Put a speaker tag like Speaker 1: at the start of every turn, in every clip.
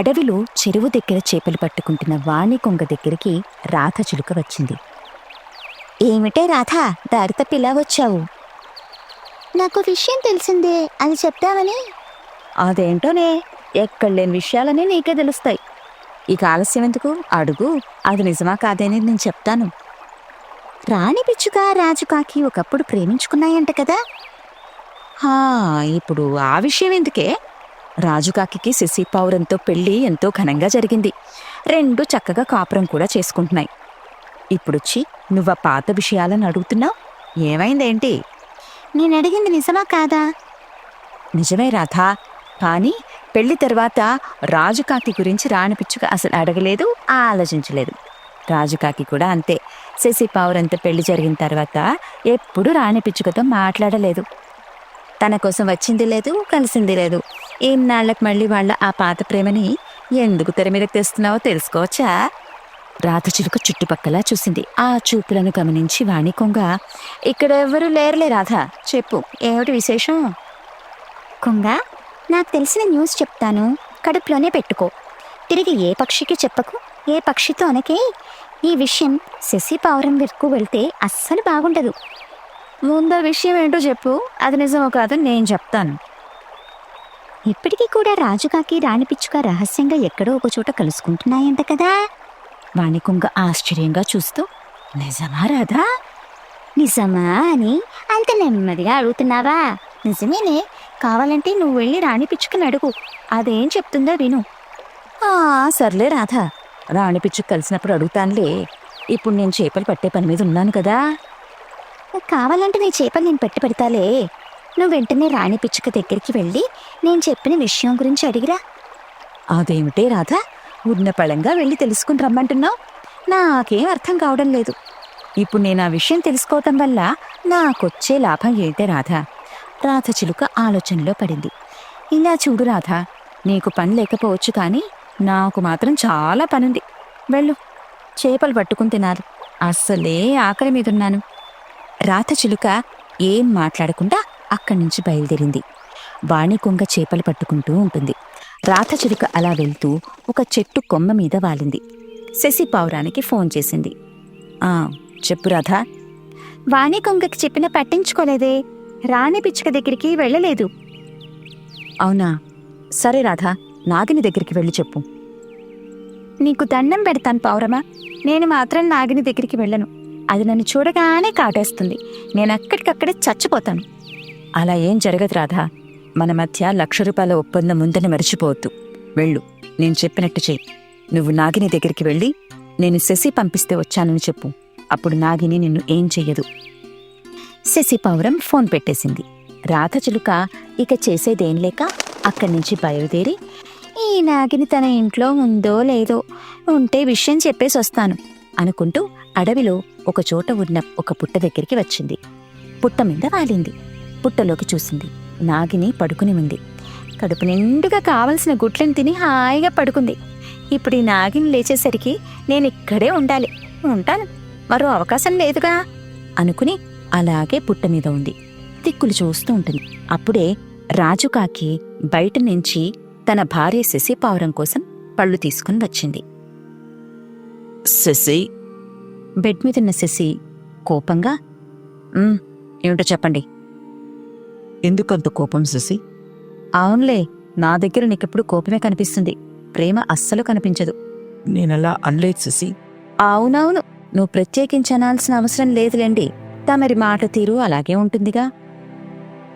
Speaker 1: అడవిలో చెరువు దగ్గర చేపలు పట్టుకుంటున్న వాణి కొంగ దగ్గరికి రాధ చిలుక వచ్చింది. ఏమిటే రాధ? దారి తప్పి ఇలా వచ్చావు.
Speaker 2: నాకు విషయం తెలిసిందే అది చెప్తామని
Speaker 1: అదేంటోనే ఎక్కడ లేని విషయాలన్నీ నీకే తెలుస్తాయి. ఇక ఆలస్యం ఎందుకు? అడుగు. అది నిజమా కాదేనేది నేను చెప్తాను. రాణి పిచ్చుక రాజుకాకి ఒకప్పుడు ప్రేమించుకున్నాయంట కదా? ఇప్పుడు ఆ విషయం ఎందుకే? రాజుకాకి శశి పౌరంతో పెళ్ళి ఎంతో ఘనంగా జరిగింది. రెండు చక్కగా కాపురం కూడా చేసుకుంటున్నాయి. ఇప్పుడొచ్చి నువ్వు ఆ పాత విషయాలను అడుగుతున్నావు? ఏమైందేంటి
Speaker 2: నేను అడిగింది నిజమా కాదా?
Speaker 1: నిజమే రాధా. కానీ పెళ్ళి తర్వాత రాజుకాకి గురించి రాణిపిచ్చుక అసలు అడగలేదు ఆలోచించలేదు. రాజుకాకి కూడా అంతే. శశి పౌరంతో పెళ్ళి జరిగిన తర్వాత ఎప్పుడు రాణిపిచ్చుకతో మాట్లాడలేదు. తన కోసం వచ్చింది లేదు కలిసింది లేదు. ఏన్నాళ్ళకి మళ్ళీ వాళ్ళ ఆ పాత ప్రేమని ఎందుకు తెర మీదకి తెస్తున్నావో తెలుసుకోవచ్చా? రాత చిలుక చుట్టుపక్కల చూసింది. ఆ చూపులను గమనించి వాణి కొంగ ఇక్కడ ఎవరు లేరులే రాధ. చెప్పు ఏమిటి విశేషం?
Speaker 2: కొంగ నాకు తెలిసిన న్యూస్ చెప్తాను. కడుపులోనే పెట్టుకో. తిరిగి ఏ పక్షికి చెప్పకు. ఏ పక్షితో అనకే ఈ విషయం శశి పౌరం వరకు వెళ్తే అస్సలు బాగుండదు.
Speaker 1: ముందు విషయం ఏంటో చెప్పు. అది నిజమో కాదు నేను చెప్తాను.
Speaker 2: ఇప్పటికీ కూడా రాజుకాకి రాణిపిచ్చుక రహస్యంగా ఎక్కడో ఒక చోట కలుసుకుంటున్నాయంట కదా?
Speaker 1: వాణికుంగ ఆశ్చర్యంగా చూస్తూ నిజమా రాధా?
Speaker 2: నిజమా అని అంత నెమ్మదిగా అడుగుతున్నావా? నిజమేనే. కావాలంటే నువ్వు వెళ్ళి రాణిపిచ్చుకుని అడుగు. అదేం చెప్తుందో విను.
Speaker 1: ఆ సర్లే రాధా. రాణిపిచ్చుకు కలిసినప్పుడు అడుగుతానులే. ఇప్పుడు నేను చేపలు పట్టే పని మీద ఉన్నాను కదా.
Speaker 2: కావాలంటే నీ చేపలు నేను పెట్టి పెడతాలే. నువ్వు వెంటనే రాణి పిచ్చుక దగ్గరికి వెళ్ళి నేను చెప్పిన విషయం గురించి అడిగిరా.
Speaker 1: అదేమిటే రాధా? ఉన్నపళంగా వెళ్ళి తెలుసుకుని రమ్మంటున్నావు. నాకేం అర్థం కావడం లేదు. ఇప్పుడు నేను ఆ విషయం తెలుసుకోవటం వల్ల నాకొచ్చే లాభం ఏంటే రాధా? రాధ చిలుక ఆలోచనలో పడింది. ఇలా చూడు రాధా నీకు పని లేకపోవచ్చు కానీ నాకు మాత్రం చాలా పనుంది. వెళ్ళు. చేపలు పట్టుకుని తినాలి. అస్సలే ఆకలి మీదున్నాను. రాత చిలుక ఏం మాట్లాడకుండా అక్కడి నుంచి బయలుదేరింది. వాణికొంగ చేపలు పట్టుకుంటూ ఉంటుంది. రాత చిలుక అలా వెళ్తూ ఒక చెట్టు కొమ్మ మీద వాలింది. శశి పావురానికి ఫోన్ చేసింది. ఆ చెప్పు రాధా.
Speaker 2: వాణికొంగకి చెప్పిన పట్టించుకోలేదే. రాణి పిచ్చుక దగ్గరికి వెళ్ళలేదు.
Speaker 1: అవునా? సరే రాధా నాగిని దగ్గరికి వెళ్ళి చెప్పు.
Speaker 2: నీకు దండం పెడతాను పౌరమా. నేను మాత్రం నాగిని దగ్గరికి వెళ్ళను. అది నన్ను చూడగానే కాటేస్తుంది. నేను అక్కడికక్కడే చచ్చిపోతాను.
Speaker 1: అలా ఏం జరగదు రాధా. మన మధ్య లక్ష రూపాయల ఒప్పందం ఉందని మర్చిపోవద్దు. వెళ్ళు. నేను చెప్పినట్టు చెయ్యి. నువ్వు నాగిని దగ్గరికి వెళ్ళి నేను శశి పంపిస్తే వచ్చానని చెప్పు. అప్పుడు నాగిని నిన్ను ఏం చెయ్యదు. శశి పౌరం ఫోన్ పెట్టేసింది. రాధ చిలుక ఇక చేసేదేం లేక అక్కడి నుంచి బయలుదేరి ఈ నాగిని తన ఇంట్లో ఉందో లేదో ఉంటే విషయం చెప్పేసి వస్తాను అనుకుంటూ అడవిలో ఒక చోట ఉన్న ఒక పుట్ట దగ్గరికి వచ్చింది. పుట్ట మీద వాలింది. పుట్టలోకి చూసింది. నాగిని పడుకుని ఉంది. కడుపు నిండుగా కావలసిన గుట్లను తిని హాయిగా పడుకుంది. ఇప్పుడు ఈ నాగిని లేచేసరికి నేను ఇక్కడే ఉండాలి. ఉంటాను. మరో అవకాశం లేదుగా అనుకుని అలాగే పుట్ట మీద ఉంది. దిక్కులు చూస్తూ ఉంటుంది. అప్పుడే రాజుకాకి బయట నుంచి తన భార్య శశి పావురం కోసం పళ్ళు తీసుకుని వచ్చింది. శశి? బెడ్ మీదున్న శశి కోపంగా "ఉమ్, ఏమిటో చెప్పండి.
Speaker 3: ఎందుకంత కోపం శశి?
Speaker 1: అవునులే నా దగ్గర నీకెప్పుడు కోపమే కనిపిస్తుంది. ప్రేమ అస్సలు కనిపించదు.
Speaker 3: నేనలా అనలేదు శశి.
Speaker 1: అవునవును నువ్వు ప్రత్యేకించి అనాల్సిన అవసరం లేదులేండి. తమరి మాట తీరు అలాగే ఉంటుందిగా.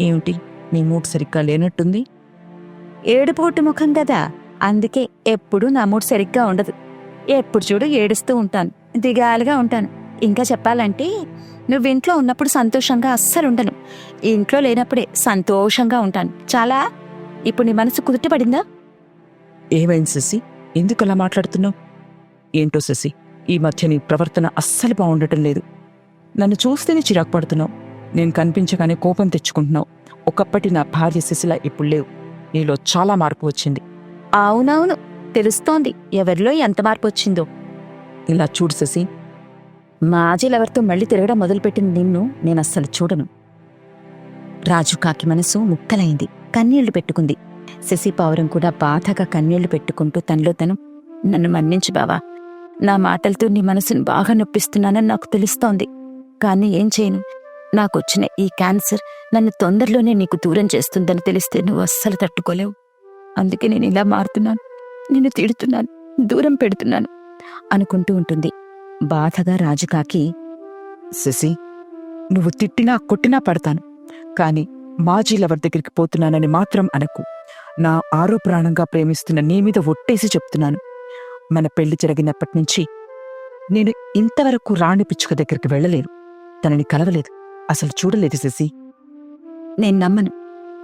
Speaker 3: ఏమిటి? నీ మూడ్ సరిగ్గా లేనట్టుంది?
Speaker 1: ఏడుపోటు ముఖం కదా. అందుకే ఎప్పుడు నా మూడు సరిగ్గా ఉండదు. ఎప్పుడు చూడు ఏడుస్తూ ఉంటాను. దిగాలుగా ఉంటాను. ఇంకా చెప్పాలంటే నువ్వు ఇంట్లో ఉన్నప్పుడు సంతోషంగా అస్సలు ఉండను ఇంట్లో లేనప్పుడే సంతోషంగా ఉంటాను. చాలా? ఇప్పుడు నీ మనసు కుదుటపడిందా?
Speaker 3: ఏమైంది శశి? ఎందుకు అలా మాట్లాడుతున్నావు? ఏంటో శశి ఈ మధ్య నీ ప్రవర్తన అస్సలు బాగుండటం లేదు. నన్ను చూస్తేనే చిరాకు పడుతున్నావు. నేను కనిపించగానే కోపం తెచ్చుకుంటున్నావు. ఒకప్పటి నా భార్య శశిలా ఇప్పుడు లేవు. నీలో చాలా మార్పు వచ్చింది.
Speaker 1: అవునవును. తెలుస్తోంది. ఎవరిలో ఎంత మార్పు వచ్చిందో.
Speaker 3: ఇలా చూడు శశి
Speaker 1: మాజీ లవర్తో మళ్ళీ తిరగడం మొదలుపెట్టిన నిన్ను నేను అస్సలు చూడను. రాజు కాకి మనసు ముక్కలైంది కన్నీళ్ళు పెట్టుకుంది. శశి పావురం కూడా బాధగా కన్నీళ్ళు పెట్టుకుంటూ తనలో తను నన్ను మన్నించు బావా. నా మాటలతో నీ మనసును బాగా నొప్పిస్తున్నానని నాకు తెలుస్తోంది. కానీ ఏం చేయను? నాకొచ్చిన ఈ క్యాన్సర్ నన్ను తొందరలోనే నీకు దూరం చేస్తుందని తెలిస్తే నువ్వు అస్సలు తట్టుకోలేవు. అందుకే నేను ఇలా మారుతున్నాను. నిన్ను తిడుతున్నాను. దూరం పెడుతున్నాను. అనుకుంటూ ఉంటుంది. బాధగా రాజుకాకి
Speaker 3: శశి నువ్వు తిట్టినా కొట్టినా పడతాను కానీ మాజీ లవర్ దగ్గరికి పోతున్నానని మాత్రం అనకు. నా ఆరో ప్రాణంగా ప్రేమిస్తున్న నీ మీద ఒట్టేసి చెప్తున్నాను. మన పెళ్ళి జరిగినప్పటి నుంచి నేను ఇంతవరకు రాణి పిచ్చుక దగ్గరికి వెళ్ళలేదు తనని కలవలేదు. అసలు చూడలేదు శశి.
Speaker 1: నేను నమ్మను.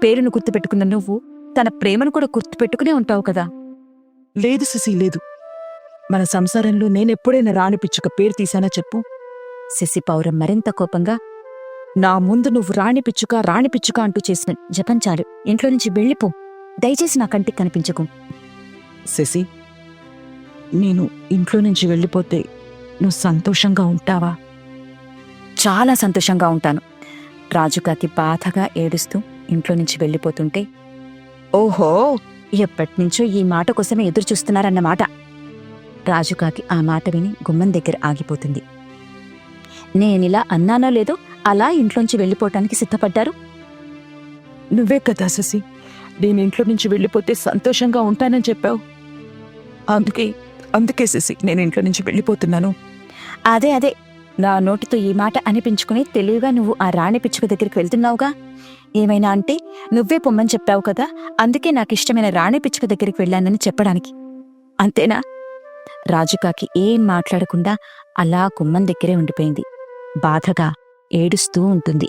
Speaker 1: పేరును గుర్తుపెట్టుకున్న నువ్వు తన ప్రేమను కూడా గుర్తుపెట్టుకునే ఉంటావు కదా.
Speaker 3: లేదు శశి లేదు. మన సంసారంలో నేనెప్పుడైనా రాణి పిచ్చుక పేరు తీశానా చెప్పు?
Speaker 1: శశి పౌరం మరింత కోపంగా
Speaker 3: నా ముందు నువ్వు
Speaker 1: రాణి పిచ్చుక రాణి పిచ్చుక అంటూ చేసిన జపం చాలు. ఇంట్లో నుంచి వెళ్ళిపో. దయచేసి నా కంటికి కనిపించకు.
Speaker 3: శశి నేను ఇంట్లో నుంచి వెళ్ళిపోతే నువ్వు సంతోషంగా ఉంటావా?
Speaker 1: చాలా సంతోషంగా ఉంటాను. రాజుకాకి బాధగా ఏడుస్తూ ఇంట్లో నుంచి వెళ్ళిపోతుంటే ఓహో! ఎప్పటినుంచో ఈ మాట కోసమే ఎదురు చూస్తున్నారన్నమాట రాజుకాకి ఆ మాట విని గుమ్మం దగ్గర ఆగిపోతుంది. నేనిలా అన్నానో లేదో అలా ఇంట్లోంచి వెళ్ళిపోవటానికి సిద్ధపడ్డారు?
Speaker 3: నువ్వే కదా శశి. నేను ఇంట్లో నుంచి వెళ్ళిపోతే సంతోషంగా ఉంటానని చెప్పావు. అందుకే అందుకే శశి నేను ఇంట్లో నుంచి వెళ్ళిపోతున్నాను.
Speaker 1: అదే అదే. నా నోటితో ఈ మాట అనిపించుకుని తెలివిగా నువ్వు ఆ రాణి పిచ్చుక దగ్గరికి వెళ్తున్నావుగా? ఏమైనా అంటే నువ్వే పొమ్మని చెప్పావు కదా అందుకే నాకు ఇష్టమైన రాణి పిచ్చుక దగ్గరికి వెళ్ళానని చెప్పడానికి. అంతేనా? రాజుకాకి ఏం మాట్లాడకుండా అలా కుమ్మం దగ్గరే ఉండిపోయింది. బాధగా ఏడుస్తూ ఉంటుంది.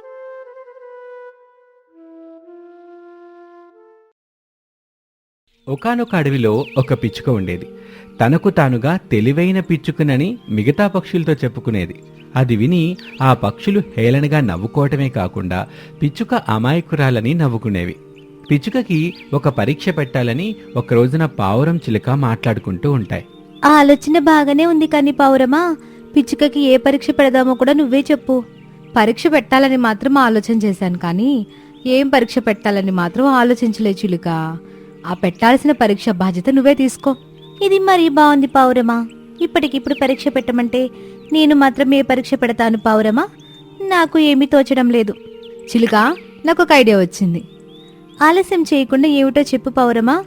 Speaker 4: ఒకానొక అడవిలో ఒక పిచ్చుక ఉండేది. తనకు తానుగా తెలివైన పిచ్చుకనని మిగతా పక్షులతో చెప్పుకునేది. అది విని ఆ పక్షులు హేళనగా నవ్వుకోవటమే కాకుండా పిచ్చుక అమాయకురాలని నవ్వుకునేవి. పిచ్చుకకి ఒక పరీక్ష పెట్టాలని ఒక రోజున పావురం చిలుక మాట్లాడుకుంటూ ఉంటాయి.
Speaker 5: ఆ ఆలోచన బాగానే ఉంది కానీ పావురమా పిచ్చుకకి ఏ పరీక్ష పెడదామో కూడా నువ్వే చెప్పు. పరీక్ష పెట్టాలని మాత్రం ఆలోచన చేశాను కానీ ఏం పరీక్ష పెట్టాలని మాత్రం ఆలోచించలే చిలుక. ఆ పెట్టాల్సిన పరీక్ష బాధ్యత నువ్వే తీసుకో. ఇది మరీ బాగుంది పావురమా ఇప్పటికిప్పుడు పరీక్ష పెట్టమంటే నేను మాత్రం ఏ పరీక్ష పెడతాను పావురమా నాకు ఏమీ తోచడం లేదు. చిలుక నాకు ఒక ఐడియా వచ్చింది. ఆలస్యం చేయకుండా ఏమిటో చెప్పు పావురమా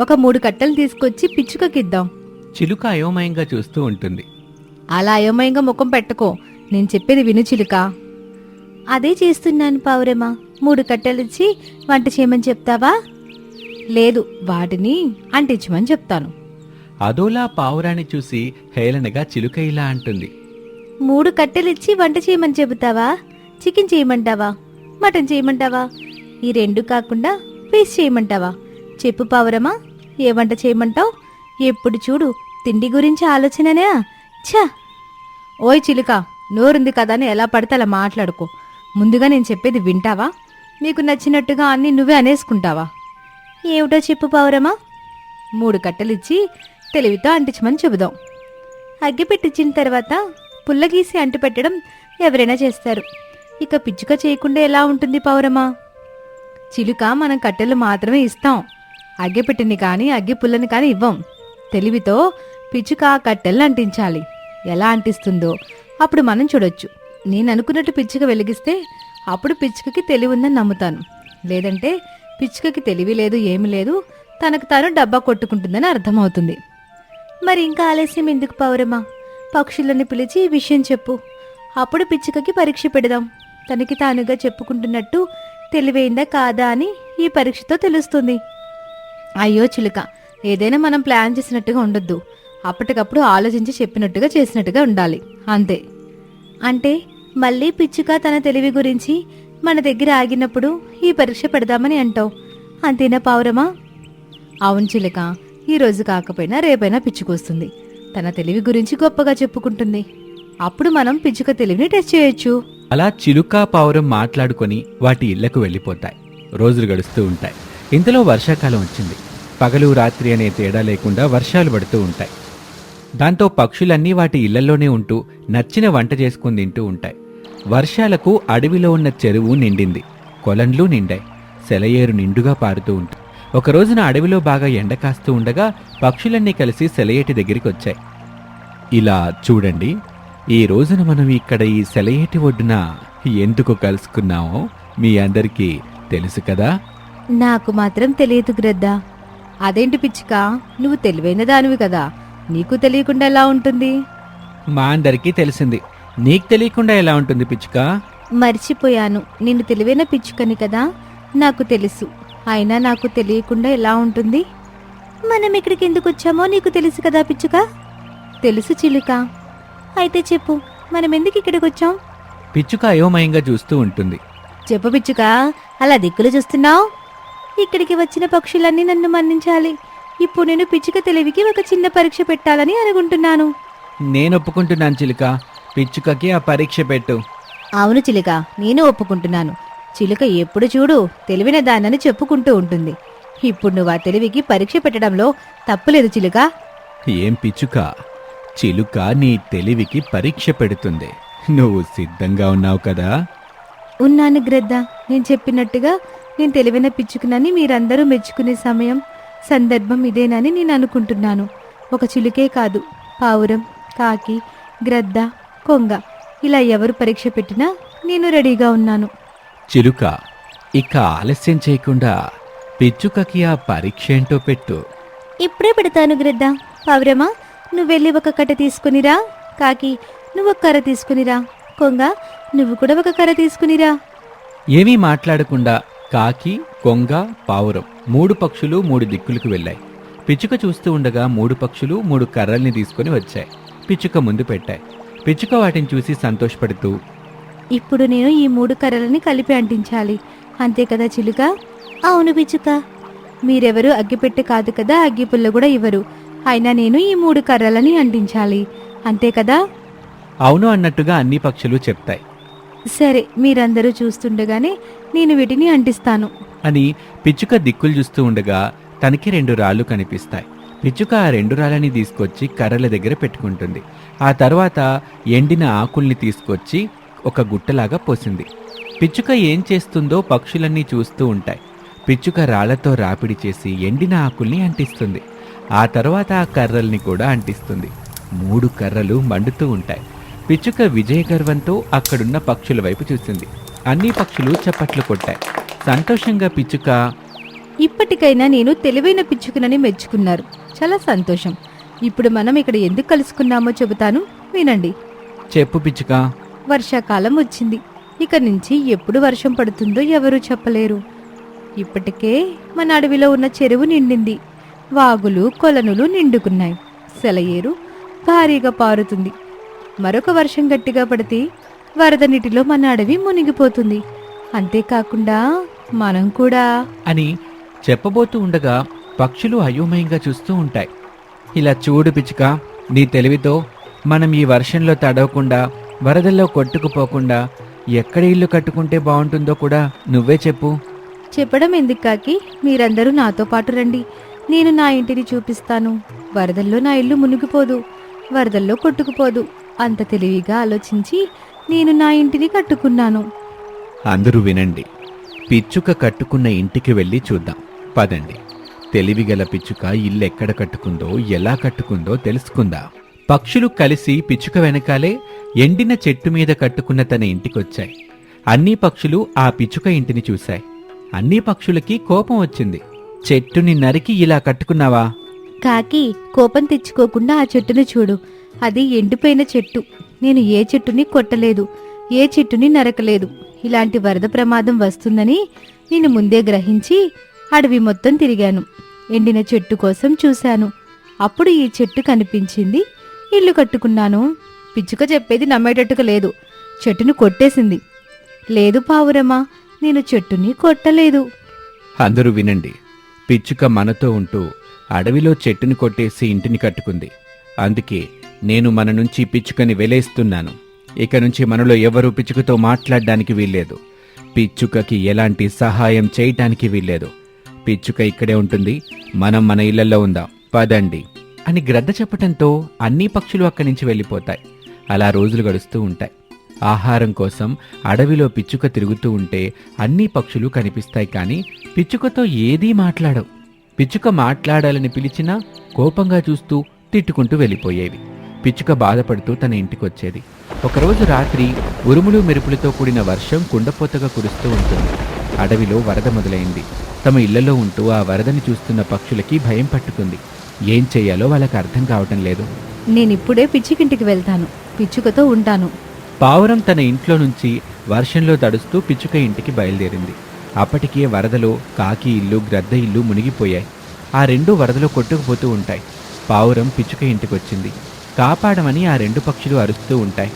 Speaker 5: ఒక మూడు కట్టలు తీసుకొచ్చి పిచ్చుకకిద్దాం.
Speaker 4: చిలుక అయోమయంగా చూస్తూ ఉంటుంది.
Speaker 5: అలా అయోమయంగా ముఖం పెట్టుకో. నేను చెప్పేది విను చిలుక. అదే చేస్తున్నాను పావురమా మూడు కట్టెలిచ్చి వంట చేయమని చెప్తావా? లేదు వాటిని అంటించమని చెప్తాను.
Speaker 4: అదోలా పావురాన్ని చూసి హేళనగా చిలుక ఇలా అంటుంది.
Speaker 5: మూడు కట్టెలిచ్చి వంట చేయమని చెబుతావా? చికెన్ చేయమంటావా? మటన్ చేయమంటావా? ఈ రెండు కాకుండా ఫిష్ చేయమంటావా? చెప్పు పావురమా ఏ వంట చేయమంటావు? ఎప్పుడు చూడు తిండి గురించి ఆలోచననే? ఛా! ఓయ్ చిలుక నోరుంది కదా అని ఎలా పడితే అలా మాట్లాడుకో. ముందుగా నేను చెప్పేది వింటావా? నీకు నచ్చినట్టుగా అన్ని నువ్వే అనేసుకుంటావా? ఏమిటో చెప్పు పావురమా మూడు కట్టెలిచ్చి తెలివితో అంటించమని చెబుదాం. అగ్గి పెట్టించిన తర్వాత పుల్లగీసి అంటిపెట్టడం ఎవరైనా చేస్తారు. ఇక పిచ్చుక చేయకుండా ఎలా ఉంటుంది పౌరమా చిలుక మనం కట్టెలు మాత్రమే ఇస్తాం. అగ్గి పెట్టిని కానీ అగ్గి పుల్లని కానీ ఇవ్వం. తెలివితో పిచ్చుక ఆ కట్టెలను అంటించాలి. ఎలా అంటిస్తుందో అప్పుడు మనం చూడొచ్చు. నేను అనుకున్నట్టు పిచ్చుక వెలిగిస్తే అప్పుడు పిచ్చుకకి తెలివి ఉందని నమ్ముతాను. లేదంటే పిచ్చుకకి తెలివి లేదు ఏమి లేదు తనకు తాను డబ్బా కొట్టుకుంటుందని అర్థమవుతుంది. మరి ఇంకా ఆలస్యం ఎందుకు పౌరమా? పక్షులను పిలిచి ఈ విషయం చెప్పు. అప్పుడు పిచ్చుకకి పరీక్ష పెడదాం. తనకి తానుగా చెప్పుకుంటున్నట్టు తెలివైందా కాదా అని ఈ పరీక్షతో తెలుస్తుంది. అయ్యో చిలుక ఏదైనా మనం ప్లాన్ చేసినట్టుగా ఉండొద్దు. అప్పటికప్పుడు ఆలోచించి చెప్పినట్టుగా చేసినట్టుగా ఉండాలి. అంతే. అంటే మళ్ళీ పిచ్చుక తన తెలివి గురించి మన దగ్గర ఆగినప్పుడు ఈ పరీక్ష పెడదామని అంటావు. అంతేనా పావురమా? అవును చిలుక. ఈరోజు కాకపోయినా రేపైనా పిచ్చుకొస్తుంది. తన తెలివి గురించి గొప్పగా చెప్పుకుంటుంది. అప్పుడు మనం పిచ్చుక తెలివిని టెస్ట్ చేయొచ్చు.
Speaker 4: అలా చిలుక పావురం మాట్లాడుకొని వాటి ఇళ్ళకు వెళ్ళిపోతాయి. రోజులు గడుస్తూ ఉంటాయి. ఇంతలో వర్షాకాలం వచ్చింది. పగలు రాత్రి అనే తేడా లేకుండా వర్షాలు పడుతూ ఉంటాయి. దాంతో పక్షులన్నీ వాటి ఇళ్ళలోనే ఉంటూ నచ్చిన వంట చేసుకుని తింటూ ఉంటాయి. వర్షాలకు అడవిలో ఉన్న చెరువు నిండింది. కొలండ్లు నిండాయి. సెలయేరు నిండుగా పారుతూ ఉంటుంది. ఒక రోజున అడవిలో బాగా ఎండ కాస్తూ ఉండగా పక్షులన్నీ కలిసి సెలయేటి దగ్గరికి వచ్చాయి. ఇలా చూడండి ఈ రోజున మనం ఇక్కడ ఈ సెలయేటి ఒడ్డున ఎందుకు కలుసుకున్నామో మీ అందరికీ తెలుసు కదా?
Speaker 5: నాకు మాత్రం తెలియదు గ్రద్దా. అదేంటి పిచ్చుక? నువ్వు తెలివైన దానివి కదా. నీకు తెలియకుండా ఎలా ఉంటుంది?
Speaker 4: మా అందరికీ తెలిసింది. నీకు తెలియకుండా ఎలా ఉంటుంది పిచ్చుక?
Speaker 5: మర్చిపోయాను. నేను తెలివైన పిచ్చుకని కదా? నాకు తెలుసు. అయినా నాకు తెలియకుండా ఎలా ఉంటుంది? మనం ఇక్కడికి ఎందుకు వచ్చామో నీకు తెలుసు కదా పిచ్చుక? తెలుసు చిలుక. అయితే చెప్పు మనం ఎందుకు ఇక్కడికి వచ్చాం?
Speaker 4: పిచ్చుక అయోమయంగా చూస్తూ ఉంటుంది.
Speaker 5: చెప్పు పిచ్చుక అలా దిక్కులు చూస్తున్నావు? ఇక్కడికి వచ్చిన పక్షులన్నీ నన్ను మన్నించాలి. ఇప్పుడు నేను పిచ్చుక తెలివికి ఒక చిన్న పరీక్ష పెట్టాలని అనుకుంటున్నాను
Speaker 4: నేను ఒప్పుకుంటున్నాను చిలుక. పిచ్చుకకి ఆ పరీక్ష పెట్టు.
Speaker 5: అవును చిలుక. నేను ఒప్పుకుంటున్నాను. చిలుక ఎప్పుడు చూడు తెలివిన దానని చెప్పుకుంటూ ఉంటుంది. ఇప్పుడు నువ్వు ఆ తెలివికి పరీక్ష పెట్టడంలో తప్పులేదు చిలుక.
Speaker 4: ఏం పిచ్చుక? చిలుక నీ తెలివికి పరీక్ష పెడుతుంది. నువ్వు సిద్ధంగా ఉన్నావు కదా?
Speaker 5: ఉన్నాను గ్రద్ద. నేను చెప్పినట్టుగా నేను తెలివైన పిచ్చుకునని మీరందరూ మెచ్చుకునే సమయం సందర్భం ఇదేనని నేను అనుకుంటున్నాను. ఒక చిలుకే కాదు పావురం కాకి గ్రద్ద కొంగ. ఇలా ఎవరు పరీక్ష పెట్టినా నేను రెడీగా ఉన్నాను.
Speaker 4: చిలుక ఇక ఆలస్యం చేయకుండా పిచ్చుకకి ఆ పరీక్ష ఏంటో పెట్టు.
Speaker 5: ఇప్పుడే పెడతాను గ్రద్ద. పావురమా నువ్వు వెళ్ళి ఒక కట్ట తీసుకునిరా. కాకి నువ్వు ఒక కర్ర తీసుకునిరా. కొంగ నువ్వు కూడా ఒక కర్ర తీసుకునిరా.
Speaker 4: ఏమీ మాట్లాడకుండా కాకి కొంగ పావురం మూడు పక్షులు మూడు దిక్కులకు వెళ్ళాయి. పిచ్చుక చూస్తూ ఉండగా మూడు పక్షులు మూడు కర్రల్ని తీసుకొని వచ్చాయి. పిచ్చుక ముందు పెట్టాయి. పిచ్చుక వాటిని చూసి సంతోషపడుతూ
Speaker 5: ఇప్పుడు నేను ఈ మూడు కర్రలని కలిపి అంటించాలి. అంతే కదా చిలుక? అవును పిచ్చుక. మీరెవరు అగ్గిపెట్టె కాదు కదా అగ్గిపుల్ల కూడా ఇవ్వరు. అయినా నేను ఈ మూడు కర్రలని అంటించాలి. అంతే కదా?
Speaker 4: అవును అన్నట్టుగా అన్ని పక్షులు చెప్తాయి.
Speaker 5: సరే మీరందరూ చూస్తుండగానే నేను వీటిని అంటిస్తాను.
Speaker 4: అని పిచ్చుక దిక్కులు చూస్తూ ఉండగా తనకి రెండు రాళ్ళు కనిపిస్తాయి. పిచ్చుక ఆ రెండు రాళ్ళని తీసుకొచ్చి కర్రల దగ్గర పెట్టుకుంటుంది. ఆ తర్వాత ఎండిన ఆకుల్ని తీసుకొచ్చి ఒక గుట్టలాగా పోసింది. పిచ్చుక ఏం చేస్తుందో పక్షులన్నీ చూస్తూ ఉంటాయి. పిచ్చుక రాళ్ళతో రాపిడి చేసి ఎండిన ఆకుల్ని అంటిస్తుంది. ఆ తర్వాత ఆ కర్రల్ని కూడా అంటిస్తుంది. మూడు కర్రలు మండుతూ ఉంటాయి. పిచ్చుక విజయ గర్వంతో అక్కడున్న పక్షుల వైపు చూసింది. అన్ని పక్షులు చప్పట్లు కొట్టాయి. సంతోషంగా పిచ్చుక
Speaker 5: ఇప్పటికైనా నేను తెలివైన పిచ్చుకునని మెచ్చుకున్నారు. చాలా సంతోషం. ఇప్పుడు మనం ఇక్కడ ఎందుకు కలుసుకున్నామో చెబుతాను. వినండి.
Speaker 4: చెప్పు పిచ్చుక.
Speaker 5: వర్షాకాలం వచ్చింది. ఇక నుంచి ఎప్పుడు వర్షం పడుతుందో ఎవరూ చెప్పలేరు. ఇప్పటికే మన అడవిలో ఉన్న చెరువు నిండింది. వాగులు కొలనులు నిండుకున్నాయి. సెలయేరు భారీగా పారుతుంది. మరొక వర్షం గట్టిగా పడితే వరద నీటిలో మన అడవి మునిగిపోతుంది. అంతేకాకుండా మనం కూడా.
Speaker 4: అని చెప్పబోతూ ఉండగా పక్షులు అయోమయంగా చూస్తూ ఉంటాయి. ఇలా చూడు పిచ్చుక నీ తెలివితో మనం ఈ వర్షంలో తడవకుండా వరదల్లో కొట్టుకుపోకుండా ఎక్కడ ఇల్లు కట్టుకుంటే బాగుంటుందో కూడా నువ్వే చెప్పు.
Speaker 5: చెప్పడం ఎందుకు కాకి? మీరందరూ నాతో పాటు రండి. నేను నా ఇంటిని చూపిస్తాను. వరదల్లో నా ఇల్లు మునిగిపోదు. వరదల్లో కొట్టుకుపోదు. అంత తెలివిగా ఆలోచించి నేను నా ఇంటిని కట్టుకున్నాను.
Speaker 4: అందరూ వినండి. పిచ్చుక కట్టుకున్న ఇంటికి వెళ్ళి చూద్దాం. పదండి. తెలివిగల పిచ్చుక ఇల్లు ఎక్కడ కట్టుకుందో ఎలా కట్టుకుందో తెలుసుకుందాం. పక్షులు కలిసి పిచ్చుక వెనకాలే ఎండిన చెట్టు మీద కట్టుకున్న తన ఇంటికొచ్చాయి. అన్ని పక్షులు ఆ పిచ్చుక ఇంటిని చూశాయి. అన్ని పక్షులకి కోపం వచ్చింది. చెట్టుని నరికి ఇలా కట్టుకున్నావా?
Speaker 5: కాకి కోపం తెచ్చుకోకుండా ఆ చెట్టును చూడు. అది ఎండిపోయిన చెట్టు. నేను ఏ చెట్టుని కొట్టలేదు ఏ చెట్టుని నరకలేదు. ఇలాంటి వరద ప్రమాదం వస్తుందని నేను ముందే గ్రహించి అడవి మొత్తం తిరిగాను. ఎండిన చెట్టు కోసం చూశాను. అప్పుడు ఈ చెట్టు కనిపించింది. ఇల్లు కట్టుకున్నాను. పిచ్చుక చెప్పేది నమ్మేటట్టుగా లేదు. చెట్టును కొట్టేసింది. లేదు పావురమా నేను చెట్టుని కొట్టలేదు.
Speaker 4: అందరూ వినండి. పిచ్చుక మనతో ఉంటూ అడవిలో చెట్టుని కొట్టేసి ఇంటిని కట్టుకుంది. అందుకే నేను మన నుంచి పిచ్చుకని వెలేస్తున్నాను. ఇక నుంచి మనలో ఎవరూ పిచ్చుకతో మాట్లాడడానికి వీల్లేదు. పిచ్చుకకి ఎలాంటి సహాయం చేయటానికి వీల్లేదు. పిచ్చుక ఇక్కడే ఉంటుంది. మనం మన ఇళ్ళలో ఉందాం. పదండి. అని గ్రద్ద చెప్పటంతో అన్ని పక్షులు అక్కడి నుంచి వెళ్ళిపోతాయి. అలా రోజులు గడుస్తూ ఉంటాయి. ఆహారం కోసం అడవిలో పిచ్చుక తిరుగుతూ ఉంటే అన్ని పక్షులు కనిపిస్తాయి కానీ పిచ్చుకతో ఏదీ మాట్లాడవు. పిచ్చుక మాట్లాడాలని పిలిచినా కోపంగా చూస్తూ తిట్టుకుంటూ వెళ్ళిపోయేవి. పిచ్చుక బాధపడుతూ తన ఇంటికొచ్చేది. ఒకరోజు రాత్రి ఉరుములు మెరుపులతో కూడిన వర్షం కుండపోతగా కురుస్తూ ఉంటుంది. అడవిలో వరద మొదలైంది. తమ ఇళ్ళలో ఉంటూ ఆ వరదని చూస్తున్న పక్షులకి భయం పట్టుకుంది. ఏం చెయ్యాలో వాళ్ళకి అర్థం కావటం లేదు.
Speaker 5: నేనిప్పుడే పిచ్చికింటికి వెళ్తాను. పిచ్చుకతో ఉంటాను.
Speaker 4: పావురం తన ఇంట్లో నుంచి వర్షంలో తడుస్తూ పిచ్చుక ఇంటికి బయలుదేరింది. అప్పటికే వరదలో కాకి ఇల్లు గ్రద్ద ఇల్లు మునిగిపోయాయి. ఆ రెండు వరదలో కొట్టుకుపోతూ ఉంటాయి. పావురం పిచ్చుక ఇంటికొచ్చింది. కాపాడమని ఆ రెండు పక్షులు అరుస్తూ ఉంటాయి.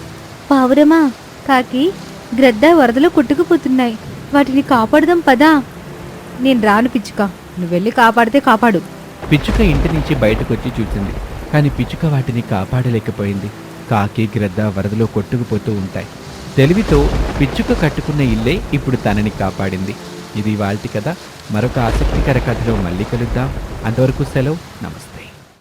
Speaker 5: పావురమా కాకి గ్రద్ద వరదలో కొట్టుకుపోతున్నాయి. వాటిని కాపాడదాం పదా. నేను రాను పిచ్చుక. నువ్వు వెళ్ళి కాపాడితే కాపాడు.
Speaker 4: పిచ్చుక ఇంటి నుంచి బయటకొచ్చి చూసింది. కానీ పిచ్చుక వాటిని కాపాడలేకపోయింది. కాకి గ్రద్ద వరదలో కొట్టుకుపోతూ ఉంటాయి. తెలివితో పిచ్చుక కట్టుకున్న ఇల్లే ఇప్పుడు తనని కాపాడింది. ఇది వాళ్ళ కథ. మరొక ఆసక్తికర కథలో మళ్ళీ కలుద్దాం. అంతవరకు సెలవు. నమస్తే.